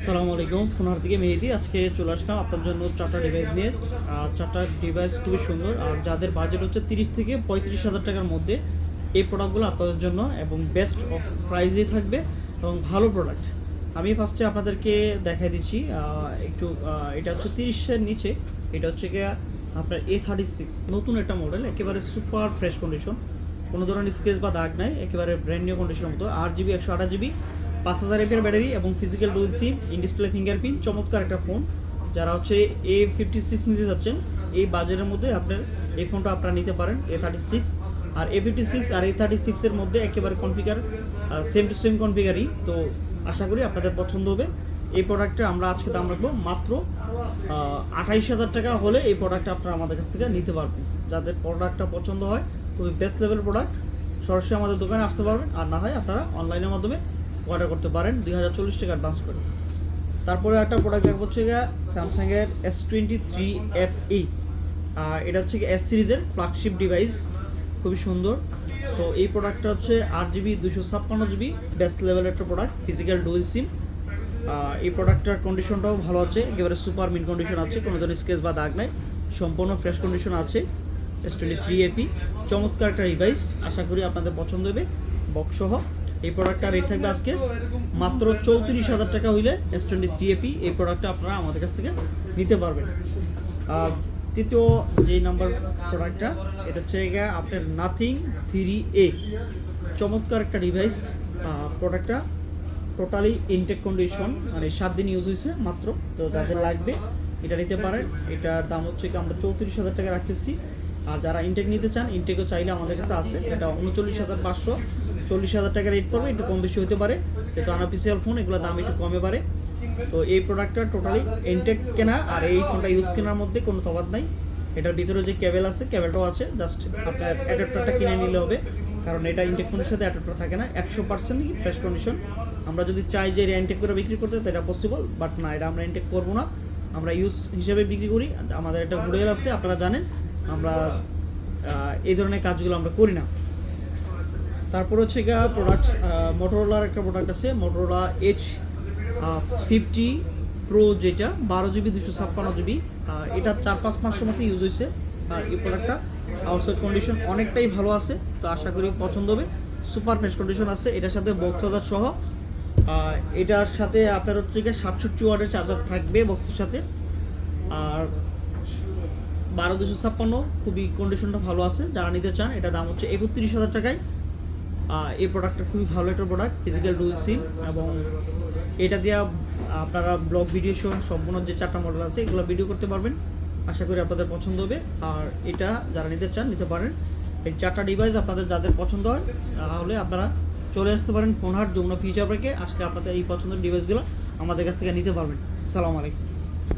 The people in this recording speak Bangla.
আসসালামু আলাইকুম। ফোনহার থেকে মেহেদি। আজকে চলে আসলাম আপনার জন্য চারটা ডিভাইস নিয়ে। চারটা ডিভাইস খুবই সুন্দর। আর যাদের বাজেট হচ্ছে তিরিশ থেকে পঁয়ত্রিশ হাজার টাকার মধ্যে এই প্রোডাক্টগুলো আপনাদের জন্য এবং বেস্ট অফ প্রাইজেই থাকবে এবং ভালো প্রোডাক্ট আমি ফার্স্টে আপনাদেরকে দেখাই দিচ্ছি। একটু এটা হচ্ছে তিরিশের নিচে। এটা হচ্ছে গিয়ে আপনার এ থার্টি সিক্স নতুন একটা মডেল একেবারে সুপার ফ্রেশ কন্ডিশন কোনো ধরনের স্কেচ বা দাগ নাই, একেবারে ব্র্যান্ড নিউ কন্ডিশনের মতো। আট জিবি একশো আঠাশ জিবি পাঁচ হাজার এমপির ব্যাটারি এবং physical dual SIM in display fingerprint চমৎকার একটা ফোন যারা হচ্ছে এ ফিফটি সিক্স নিতে যাচ্ছেন এই বাজারের মধ্যে আপনার এই ফোনটা আপনারা নিতে পারেন এ থার্টি সিক্স আর এ ফিফটি সিক্স আর এ থার্টি সিক্সের মধ্যে একেবারে কনফিগার সেম টু সেম কনফিগারই তো আশা করি আপনাদের পছন্দ হবে। এই প্রোডাক্টটা আমরা আজকে দাম রাখব মাত্র আঠাইশ হাজার টাকা হলে এই প্রোডাক্টটা আপনারা আমাদের কাছ থেকে নিতে পারবেন। যাদের প্রোডাক্টটা পছন্দ হয়, খুবই বেস্ট লেভেল প্রোডাক্ট সরাসরি আমাদের দোকানে আসতে পারবেন। আর না হয় আপনারা অনলাইনের মাধ্যমে অর্ডার করতে পারেন, দুই হাজার চল্লিশ টাকা অ্যাডভান্স করে। তারপরে একটা প্রোডাক্ট দেখব হচ্ছে গিয়ে স্যামসাংয়ের S twenty three F E এটা হচ্ছে এস সিরিজের ফ্ল্যাগশিপ ডিভাইস খুবই সুন্দর। তো এই প্রোডাক্টটা হচ্ছে আট জিবি দুশো ছাপ্পান্ন জিবি বেস্ট লেভেলের একটা প্রোডাক্ট ফিজিক্যাল ডুয়েল সিম এই প্রোডাক্টটার কন্ডিশনটাও ভালো আছে, একেবারে সুপার মিন কন্ডিশন আছে, কোনো ধরনের স্কেচ বা দাগ নাই, সম্পূর্ণ ফ্রেশ কন্ডিশন আছে S twenty three A P চমৎকার একটা ডিভাইস আশা করি আপনাদের পছন্দ হবে বক্স সহ। এই প্রোডাক্টটা রেট থাকবে আজকে মাত্র চৌত্রিশ হাজার টাকা হইলে এস টোয়েন্টি থ্রি এপি এই প্রোডাক্টটা আপনারা আমাদের কাছ থেকে নিতে পারবেন। আর তৃতীয় যেই নাম্বার প্রোডাক্টটা এটা হচ্ছে আপনার নাথিং থ্রি এ চমৎকার একটা ডিভাইস প্রোডাক্টটা টোটালি ইনটেক কন্ডিশন মানে সাত দিন ইউজ হয়েছে মাত্র। তো যাদের লাগবে, এটা নিতে পারেন। এটার দাম হচ্ছে কি আমরা চৌত্রিশ হাজার টাকা রাখতেছি। আর যারা ইনটেক নিতে চান ইনটেকও চাইলে আমাদের কাছে আছে। এটা উনচল্লিশ হাজার পাঁচশো। চল্লিশ হাজার টাকা রেট পড়বে, একটু কম বেশি হতে পারে। যেহেতু আনঅফিসিয়াল ফোন এগুলোর দাম একটু কমে পারে। তো এই প্রোডাক্টটা টোটালি ইনটেক কেনা, আর এই ফোনটা ইউজ কেনার মধ্যে কোনো তফাৎ নাই। এটার ভিতরে যে কেবল আছে কেবলটাও আছে। জাস্ট আপনার অ্যাডাপ্টারটা কিনে নিলে হবে। কারণ এটা ইনটেক ফোনের সাথে অ্যাডাপ্টার থাকে না। একশো পার্সেন্ট ফ্রেশ কন্ডিশন আমরা যদি চাই যে এটা করে বিক্রি করতে, তো এটা পসিবল বাট না, এটা আমরা ইনটেক করব না। আমরা ইউজ হিসেবে বিক্রি করি। আমাদের একটা মডেল আছে, আপনারা জানেন। আমরা এই ধরনের কাজগুলো আমরা করি না। তারপর হচ্ছে গিয়া প্রোডাক্ট মোটরোলার একটা প্রোডাক্ট আছে মোটরোলা এইচ ফিফটি প্রো যেটা, বারো জিবি দুশো ছাপ্পান্ন জিবি এটা চার পাঁচ মাসের মতো ইউজ হয়েছে। আর এই প্রোডাক্টটা আউটসাইড কন্ডিশন অনেকটাই ভালো আছে, তো আশা করি পছন্দ হবে। সুপার ফ্রেশ কন্ডিশন আছে, এটার সাথে বক্স চার্জার সহ। এটার সাথে আপনার হচ্ছে গিয়ে সাতষট্টি ওয়ার্ডের চার্জার থাকবে বক্সের সাথে। আর বারো দুশো ছাপ্পান্ন, খুবই কন্ডিশনটা ভালো আছে, যারা নিতে চান, এটা দাম হচ্ছে একত্রিশ হাজার টাকায়। এই প্রোডাক্টটা খুবই ভালো একটা প্রোডাক্ট ফিজিক্যাল ডুয়েল সিম এবং এটা দিয়ে আপনারা ব্লগ ভিডিও সহ সম্পূর্ণ যে চারটা মডেল আছে, এগুলো ভিডিও করতে পারবেন। আশা করি আপনাদের পছন্দ হবে। আর এটা যারা নিতে চান, নিতে পারেন। এই চারটা ডিভাইস আপনাদের যাদের পছন্দ হয়, তাহলে আপনারা চলে আসতে পারেন ফোনহাট যমুনা ফিচার ব্রেকে আসলে আপনাদের এই পছন্দের ডিভাইসগুলো আমাদের কাছ থেকে নিতে পারবেন। আসসালামু আলাইকুম।